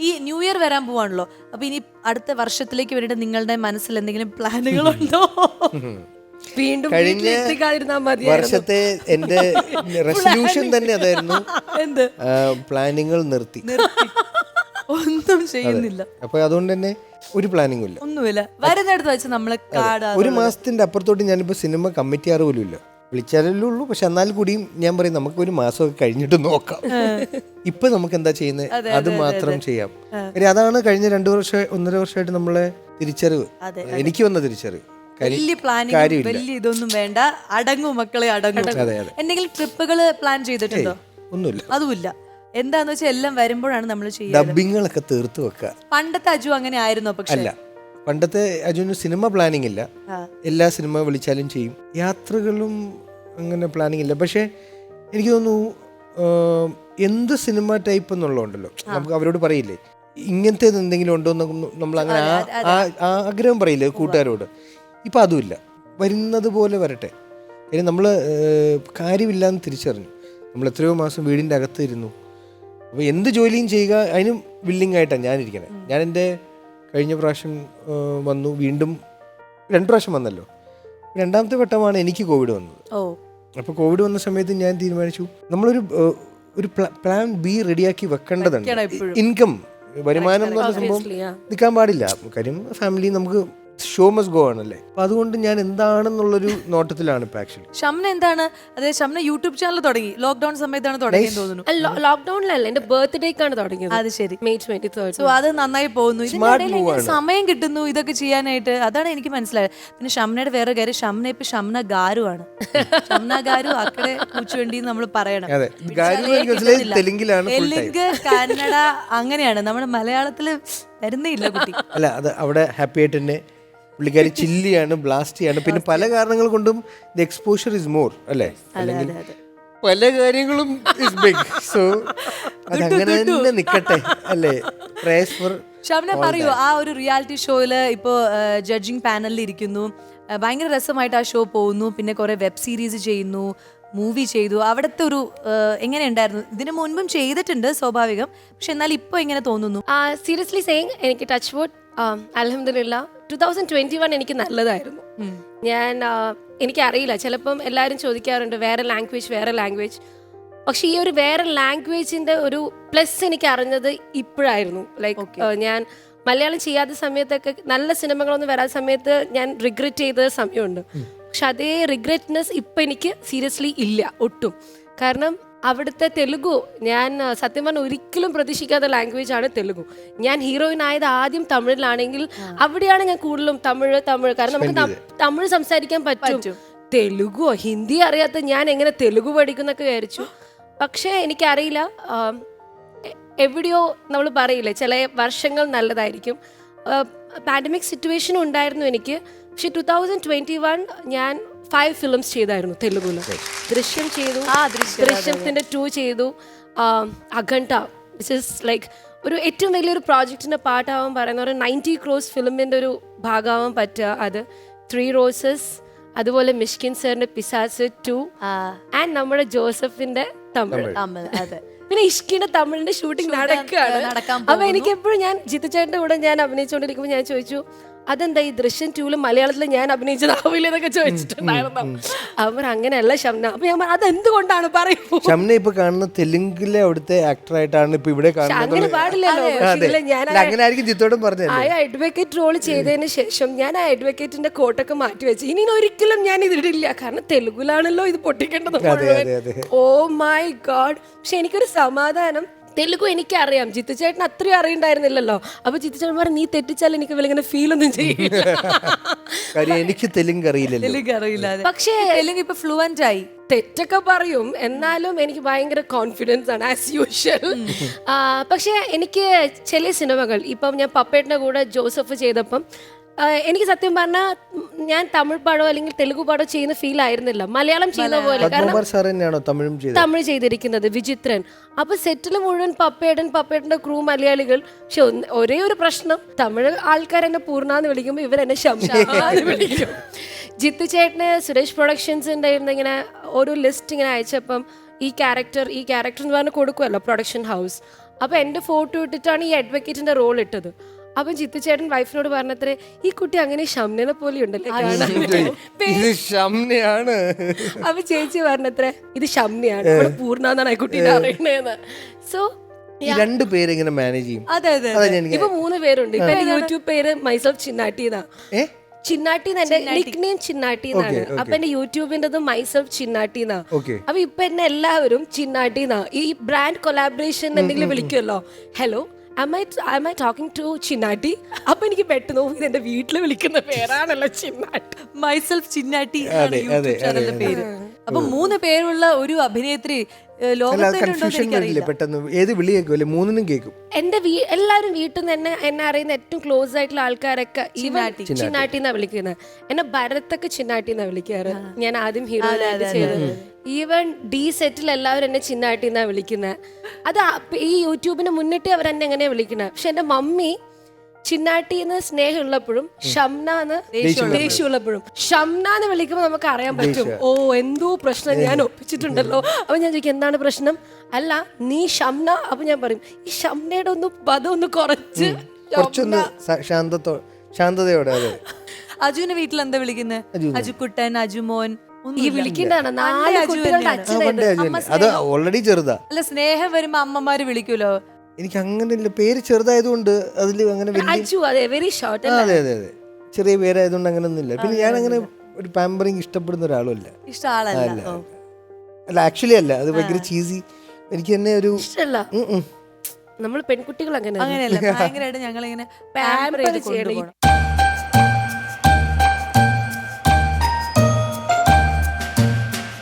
ഈ new year വരാൻ പോവാണല്ലോ. അപ്പൊ ഇനി അടുത്ത വർഷത്തിലേക്ക് വേണ്ടിയിട്ട് നിങ്ങളുടെ മനസ്സിൽ എന്തെങ്കിലും പ്ലാനുകളുണ്ടോ? വീണ്ടും കഴിഞ്ഞ വർഷത്തെ എന്റെ റെസൊല്യൂഷൻ തന്നെ അതായിരുന്നു. എന്ത്? പ്ലാനിങ്ങൾ നിർത്തി. ഒന്നും ചെയ്യുന്നില്ല. അപ്പൊ അതുകൊണ്ട് തന്നെ ഒരു പ്ലാനിങ്ങും ഇല്ല. ഒന്നുമില്ല. വരുന്നിടത്ത് വെച്ച് നമ്മളെ കാടാ ഒരു മാസത്തിന്റെ അപ്പുറത്തോട്ട് ഞാനിപ്പോ സിനിമ കമ്മിറ്റി ആറ് പോലും ഇല്ല. വിളിച്ചാലല്ലേ ഉള്ളൂ. പക്ഷെ എന്നാൽ കൂടിയും ഞാൻ പറയും നമുക്ക് ഒരു മാസമൊക്കെ കഴിഞ്ഞിട്ട് നോക്കാം. ഇപ്പൊ നമുക്ക് എന്താ ചെയ്യുന്നത് അത് മാത്രം ചെയ്യാം. അതാണ് കഴിഞ്ഞ രണ്ടു വർഷം ഒന്നര വർഷമായിട്ട് നമ്മളെ തിരിച്ചറിവ്. എനിക്ക് വന്ന തിരിച്ചറിവ്. വലിയ പ്ലാനിങ് വലിയ ഇതൊന്നും വേണ്ട. അടങ്ങും മക്കളെ അടങ്ങും. എന്തെങ്കിലും ട്രിപ്പുകൾ പ്ലാൻ ചെയ്തിട്ടുണ്ടോ? ഒന്നുമില്ല. അതുമില്ല. എന്താന്ന് വെച്ചാൽ എല്ലാം വരുമ്പോഴാണ് നമ്മൾ ചെയ്യുന്നത് ഡബ്ബിങ്ങുകളൊക്കെ തീർത്ത് വെക്കുക. പണ്ടത്തെ അജു അങ്ങനെ ആയിരുന്നോ പക്ഷെ? പണ്ടത്തെ അജുന് സിനിമ പ്ലാനിങ് ഇല്ല. എല്ലാ സിനിമ വിളിച്ചാലും ചെയ്യും. യാത്രകളും അങ്ങനെ പ്ലാനിങ് ഇല്ല. പക്ഷേ എനിക്ക് തോന്നുന്നു എന്ത് സിനിമ ടൈപ്പ് എന്നുള്ളതുണ്ടല്ലോ. നമുക്ക് അവരോട് പറയില്ലേ? ഇങ്ങനത്തെ എന്തെങ്കിലും ഉണ്ടോ എന്ന് നമ്മൾ അങ്ങനെ ആഗ്രഹം പറയില്ലേ കൂട്ടുകാരോട്? ഇപ്പം അതുമില്ല. വരുന്നത് പോലെ വരട്ടെ. കാര്യം നമ്മൾ കാര്യമില്ലാന്ന് തിരിച്ചറിഞ്ഞു. നമ്മൾ എത്രയോ മാസം വീടിന്റെ അകത്ത് ഇരുന്നു. അപ്പോൾ എന്ത് ജോലിയും ചെയ്യുക അതിനും വില്ലിങ് ആയിട്ടാണ് ഞാനിരിക്കണേ. ഞാൻ എന്റെ കഴിഞ്ഞ പ്രാവശ്യം വന്നു. വീണ്ടും രണ്ട് പ്രാവശ്യം വന്നല്ലോ. രണ്ടാമത്തെ വട്ടമാണ് എനിക്ക് കോവിഡ് വന്നത്. അപ്പോൾ കോവിഡ് വന്ന സമയത്ത് ഞാൻ തീരുമാനിച്ചു നമ്മളൊരു ഒരു പ്ലാൻ ബി റെഡിയാക്കി വെക്കേണ്ടതുണ്ട്. ഇൻകം വരുമാനം എന്ന് പറഞ്ഞ സംഭവം നിൽക്കാൻ പാടില്ല. കാര്യം ഫാമിലി നമുക്ക് ഷോ മസ് ഗോ ആണല്ലേ? അപ്പോൾ അതുകൊണ്ട് ഞാൻ എന്താണെന്നുള്ളൊരു നോട്ടത്തിലാണ് ഇപ്പൊ ആക്ച്വലി ഷംന എന്താണ്? അതെ ഷംന യൂട്യൂബ് ചാനൽ തുടങ്ങി. ലോക്ക്ഡൌൺ സമയത്താണ് തുടങ്ങിയെന്ന് തോന്നുന്നു. ലോക്ക്ഡൌണിലല്ല എന്റെ ബർത്ത്ഡേക്കാണ് തുടങ്ങിയത്. അത് ശരി. മെയ് ട്വന്റി തേർഡ് സോ അത് നന്നായി പോകുന്നു. എങ്ങനെ സമയം കിട്ടുന്നു ഇതൊക്കെ ചെയ്യാനായിട്ട്? അതാണ് എനിക്ക് മനസ്സിലായത്. പിന്നെ ഷംനയുടെ വേറെ കാര്യം ഷംന ഇപ്പൊ ഷംന ഗാരു ആണ്. ഷംന ഗാരു അക്കടെ കൂച്ചുവേണ്ടി നമ്മൾ പറയണം. അതെ ഗാരു എനിക്ക് മനസ്സിലായി തെലുങ്കിലാണ് ഫുൾ ടൈം തെലുങ്ക് കന്നഡ അങ്ങനെയാണ്. നമ്മുടെ മലയാളത്തിൽ വരുന്നേ ഇല്ല കുട്ടി. അല്ല അത് അവിടെ ഹാപ്പി ആയിട്ട് തന്നെ പുള്ളിക്കാരി ചില്ലിയാണ് ബ്ലാസ്റ്റ് ചെയ്യാണ്. പിന്നെ പല കാരണങ്ങൾ കൊണ്ടും ദ എക്സ്പോഷർ ഇസ് മോർ അല്ലേ? അല്ലെങ്കിൽ പല കാര്യങ്ങളും ഇസ് ബിഗ് സോ അതങ്ങനെ തന്നെ നിക്കട്ടെ അല്ലേ? പ്രേസ് ഫോർ ഷംന പറയൂ ആ ഒരു റിയാലിറ്റി ഷോയിൽ ഇപ്പോ ജഡ്ജിങ് പാനലിൽ ഇരിക്കുന്നു. ഭയങ്കര രസമായിട്ട് ആ ഷോ പോകുന്നു. പിന്നെ കുറെ വെബ് സീരീസ് ചെയ്യുന്നു മൂവി ചെയ്തു. അവിടുത്തെ ഒരു എങ്ങനെ ഉണ്ടായിരുന്നു ഇതിനു മുൻപും ചെയ്തിട്ടുണ്ട് സ്വാഭാവികം. പക്ഷെ എന്നാൽ ഇപ്പൊ എങ്ങനെ തോന്നുന്നു? സീരിയസ്ലി സെയിങ് എനിക്ക് ടച്ച് വുഡ് അലഹമില്ല ടു തൗസൻഡ് ട്വന്റി വൺ എനിക്ക് നല്ലതായിരുന്നു. ഞാൻ എനിക്കറിയില്ല. ചിലപ്പം എല്ലാവരും ചോദിക്കാറുണ്ട് വേറെ ലാംഗ്വേജ് വേറെ ലാംഗ്വേജ് പക്ഷെ ഈ ഒരു വേറെ ലാംഗ്വേജിന്റെ ഒരു പ്ലസ് എനിക്ക് അറിഞ്ഞത് ഇപ്പോഴായിരുന്നു. ലൈക്ക് ഞാൻ മലയാളം ചെയ്യാത്ത സമയത്തൊക്കെ നല്ല സിനിമകളൊന്നും വരാത്ത സമയത്ത് ഞാൻ റിഗ്രറ്റ് ചെയ്ത സമയമുണ്ട്. പക്ഷെ അതേ റിഗ്രറ്റ്നെസ് ഇപ്പം എനിക്ക് സീരിയസ്ലി ഇല്ല ഒട്ടും. കാരണം അവിടുത്തെ തെലുഗു ഞാൻ സത്യം പറഞ്ഞ ഒരിക്കലും പ്രതീക്ഷിക്കാത്ത ലാംഗ്വേജ് ആണ് തെലുഗു. ഞാൻ ഹീറോയിൻ ആയത് ആദ്യം തമിഴിലാണെങ്കിൽ അവിടെയാണ് ഞാൻ കൂടുതലും തമിഴ് തമിഴ്. കാരണം നമുക്ക് തമിഴ് സംസാരിക്കാൻ പറ്റും. തെലുഗോ ഹിന്ദി അറിയാത്ത ഞാൻ എങ്ങനെ തെലുഗു പഠിക്കുന്നൊക്കെ വിചാരിച്ചു. പക്ഷേ എനിക്കറിയില്ല എവിടെയോ നമ്മൾ പറയില്ലേ ചില വർഷങ്ങൾ നല്ലതായിരിക്കും. പാൻഡമിക് സിറ്റുവേഷൻ ഉണ്ടായിരുന്നു എനിക്ക്. പക്ഷെ ടു തൗസൻഡ് ട്വന്റി വൺ ഞാൻ ഫൈവ് ഫിലിംസ് ചെയ്തായിരുന്നു തെലുഗുവിൽ ദൃശ്യം ചെയ്തു. ആ, ദൃശ്യത്തിന്റെ ടു ചെയ്തു. അഖണ്ഠ അഖണ്ഡ. വിച്ച് ഇസ് ലൈക്ക് ഒരു ഏറ്റവും വലിയൊരു പ്രോജക്റ്റിന്റെ പാട്ടാവാൻ പറയുന്ന ഒരു നയന്റി ക്രോസ് ഫിലിമിന്റെ ഒരു ഭാഗമാവാൻ പറ്റുക അത്. ത്രീ റോസസ് അതുപോലെ മിഷ്കിൻ സാറിന്റെ പിസാസ് ടു ആ, ആൻഡ് നമ്മുടെ ജോസഫിന്റെ തമിഴ്. പിന്നെ ഇഷ്കിന്റെ തമിഴിന്റെ ഷൂട്ടിംഗ് നടക്കുകയാണ്. അപ്പൊ എനിക്ക് എപ്പോഴും ഞാൻ ജിത്തുചേട്ടന്റെ കൂടെ ഞാൻ അഭിനയിച്ചുകൊണ്ടിരിക്കുമ്പോൾ ഞാൻ ചോദിച്ചു അതെന്താ ഈ ദൃശ്യം ടൂൽ മലയാളത്തിൽ ഞാൻ അഭിനയിച്ചതാവില്ല എന്നൊക്കെ ചോദിച്ചിട്ടുണ്ടായിരുന്നു. അവർ അങ്ങനെയല്ല ഷംന. അപ്പൊ ഞാൻ അതെന്തുകൊണ്ടാണ്? പറയുന്നത് ഷംന ഇപ്പൊ കാണുന്ന തെലുങ്കിലെ അവിടുത്തെ ആക്ടർ ആയിട്ടാണ് ഇപ്പൊ ഇവിടെ അങ്ങനെ പാടില്ലല്ലോ. ഞാൻ അല്ല, അങ്ങനെ ആയിരിക്കും ചിത്തോടും പറഞ്ഞത് ആ അഡ്വക്കേറ്റ് റോൾ ചെയ്തതിന് ശേഷം ഞാൻ ആ അഡ്വക്കേറ്റിന്റെ കോട്ടൊക്കെ മാറ്റി വെച്ച് ഇനി ഒരിക്കലും ഞാൻ ഇതിടില്ല കാരണം തെലുഗുലാണല്ലോ ഇത് പൊട്ടിക്കേണ്ടത്. ഓ മൈ ഗോഡ് പക്ഷെ എനിക്കൊരു സമാധാനം. തെലുഗു എനിക്കറിയാം. ജിത്തു ചേട്ടൻ അത്രയും അറിയണ്ടായിരുന്നില്ലല്ലോ. അപ്പൊ ജിത്തു ചേട്ടൻ പറഞ്ഞു നീ തെറ്റിച്ചാൽ എനിക്ക് ഇങ്ങനെ ഫീൽ ഒന്നും ചെയ്യില്ല. കാര്യം എനിക്ക് തെലുങ്ക് അറിയില്ലല്ലോ. തെലുങ്ക് അറിയില്ല അതെ. പക്ഷേ തെലുങ്ക് ഇപ്പൊ ഫ്ലുവന്റ് ആയി. തെറ്റൊക്കെ പറയും. എന്നാലും എനിക്ക് ഭയങ്കര കോൺഫിഡൻസ് ആണ് ആസ് യൂഷ്വൽ പക്ഷേ എനിക്ക് ചില സിനിമകൾ ഇപ്പം ഞാൻ പപ്പേട്ടിന്റെ കൂടെ ജോസഫ് ചെയ്തപ്പം എനിക്ക് സത്യം പറഞ്ഞാൽ ഞാൻ തമിഴ് പാടോ അല്ലെങ്കിൽ തെലുഗു പാടോ ചെയ്യുന്ന ഫീൽ ആയിരുന്നില്ല. മലയാളം ചെയ്യുന്ന പോലെ. കാരണം തമിഴും ചെയ്തിരിക്കുന്നത് വിചിത്രൻ. അപ്പൊ സെറ്റിൽ മുഴുവൻ പപ്പേടൻ പപ്പേടന്റെ ക്രൂ മലയാളികൾ. പക്ഷെ ഒരേ ഒരു പ്രശ്നം. തമിഴ് ആൾക്കാർ എന്നെ പൂർണാന്ന് വിളിക്കുമ്പോൾ ഇവരെന്നെ ശംഷാന്ന് വിളിക്കും. ജിത്തു ചേട്ടന് സുരേഷ് പ്രൊഡക്ഷൻസിന്റെ ഇങ്ങനെ ഒരു ലിസ്റ്റ് ഇങ്ങനെ അയച്ചപ്പം ഈ ക്യാരക്ടർ ഈ ക്യാരക്ടർ എന്ന് പറഞ്ഞ് കൊടുക്കുമല്ലോ പ്രൊഡക്ഷൻ ഹൗസ് അപ്പൊ എന്റെ ഫോട്ടോ ഇട്ടിട്ടാണ് ഈ അഡ്വക്കേറ്റിന്റെ റോൾ ഇട്ടത്. അപ്പം ചിത്തുചേട്ടൻ വൈഫിനോട് പറഞ്ഞത്രേ ഈ കുട്ടി അങ്ങനെ ഷംനനെ പോലെ ഉണ്ടല്ലേ ഇത് ഷംനയാണ് അപ്പൊ ചേച്ചി പറഞ്ഞത്രേ ഇത് ഷംനയാണ് ഇവിടെ പൂർണ എന്നാണ് ഈ കുട്ടീനെ അറിയണേന്ന്. സോ ഈ രണ്ട് പേരെങ്ങനെ മാനേജ് ചെയ്യും. അതെ അതെ ഇപ്പൊ മൂന്ന് പേരുണ്ട്. ഇപ്പൊ യൂട്യൂബ് പേര് മൈസെൽഫ് ചിന്നാട്ടി എന്നാ ചിന്നാട്ടി എന്റെ നിക് നെയിം ചിന്നാട്ടി എന്നാണ് അപ്പൊ എന്റെ യൂട്യൂബിന്റെ മൈസെൽഫ് ചിന്നാട്ടി എന്നാ ഓക്കെ. അപ്പൊ ഇപ്പൊ എന്നെ എല്ലാവരും ചിന്നാട്ടി എന്നാ ഈ ബ്രാൻഡ് കൊലാബറേഷൻ എന്തെങ്കിലും വിളിക്കുമല്ലോ hello am I am I talking to Chinnatti അപ്പൊ എനിക്ക് പെട്ടെന്ന് ഇത് എന്റെ വീട്ടിൽ വിളിക്കുന്ന പേരാണല്ലോ ചിന്നാട്ടി മൈസെൽഫ് ചിന്നാട്ടി അതെ, അതെ, പേര്. അപ്പൊ മൂന്ന് പേരുള്ള ഒരു അഭിനേത്രി പെട്ടെന്ന്. ഏത് വിളി കേൾക്കും? അല്ലെ മൂന്നിനും കേൾക്കും. എന്റെ എല്ലാവരും വീട്ടിൽ നിന്ന് എന്നെ എന്നെ അറിയുന്ന ഏറ്റവും ക്ലോസ് ആയിട്ടുള്ള ആൾക്കാരൊക്കെ ഈ ചിന്നാട്ടി. എന്നാ വിളിക്കുന്നത്. എന്നെ ഭരത്തൊക്കെ ചിന്നാട്ടി എന്നാ വിളിക്കാറ്. ഞാൻ ആദ്യം ഹീറോ ചെയ്തത്. ഈവൻ ഡി സെറ്റിൽ എല്ലാവരും എന്നെ ചിന്നാട്ടി എന്നാ വിളിക്കുന്നത് അത് ഈ യൂട്യൂബിന് മുന്നിട്ട് അവർ എന്നെ എങ്ങനെയാ വിളിക്കുന്നത് പക്ഷെ എന്റെ മമ്മി ചിന്നാട്ടി എന്ന് സ്നേഹമുള്ളപ്പോഴും ഷംന എന്ന് ദേഷ്യമുള്ളപ്പോഴും. ഷംന എന്ന് വിളിക്കുമ്പോൾ നമുക്ക് അറിയാൻ പറ്റും. ഓ എന്തോ പ്രശ്നം ഞാൻ ഒപ്പിച്ചിട്ടുണ്ടല്ലോ. അപ്പൊ ഞാൻ ചോദിക്കും എന്താണ് പ്രശ്നം? അല്ല നീ ഷംന? അപ്പൊ ഞാൻ പറയും ഈ ഷംനയുടെ ഒന്ന് പദം ഒന്ന് കുറച്ച് കുറച്ചൊന്ന് സ- ശാന്തത്തോ ശാന്തതയോടെ അതെ. അജുവിന്റെ വീട്ടിൽ എന്താ വിളിക്കുന്നത് അജുക്കുട്ടൻ അജുമോൻ ഈ. വിളിക്കണ്ടാണ് നാല് കുട്ടികളുടെ അച്ഛനായത്. അത് ഓൾറെഡി ചെറുതാ. അല്ല സ്നേഹം വരുമ്പോ അമ്മമാര് വിളിക്കൂലോ എനിക്ക് അങ്ങനെ ഇല്ല പേര് ചെറുതായതുകൊണ്ട് അതിൽ അങ്ങനെ വലിയ അജു അതെ വെരി ഷോർട്ട് ആ, അതെ അതെ അതെ. ചെറിയ പേരായതുകൊണ്ട് അങ്ങനെ ഒന്നുമില്ല പിന്നെ ഞാൻ അങ്ങനെ ഒരു പാമ്പറിങ് ഇഷ്ടപ്പെടുന്ന ഒരാളുമല്ല. ഇഷ്ട ആളല്ല ഓ. അല്ല ആക്ച്വലി അല്ല. അത് ഭയങ്കര ചീസി എനിക്ക് തന്നെ ഒരു ഇഷ്ടല്ല. ഉം ഉം. നമ്മൾ പെൺകുട്ടികൾ അങ്ങനെ അങ്ങനെയല്ല. ഭയങ്കരമായിട്ട് ഞങ്ങൾ ഇങ്ങനെ Pamper ചെയ്യണം.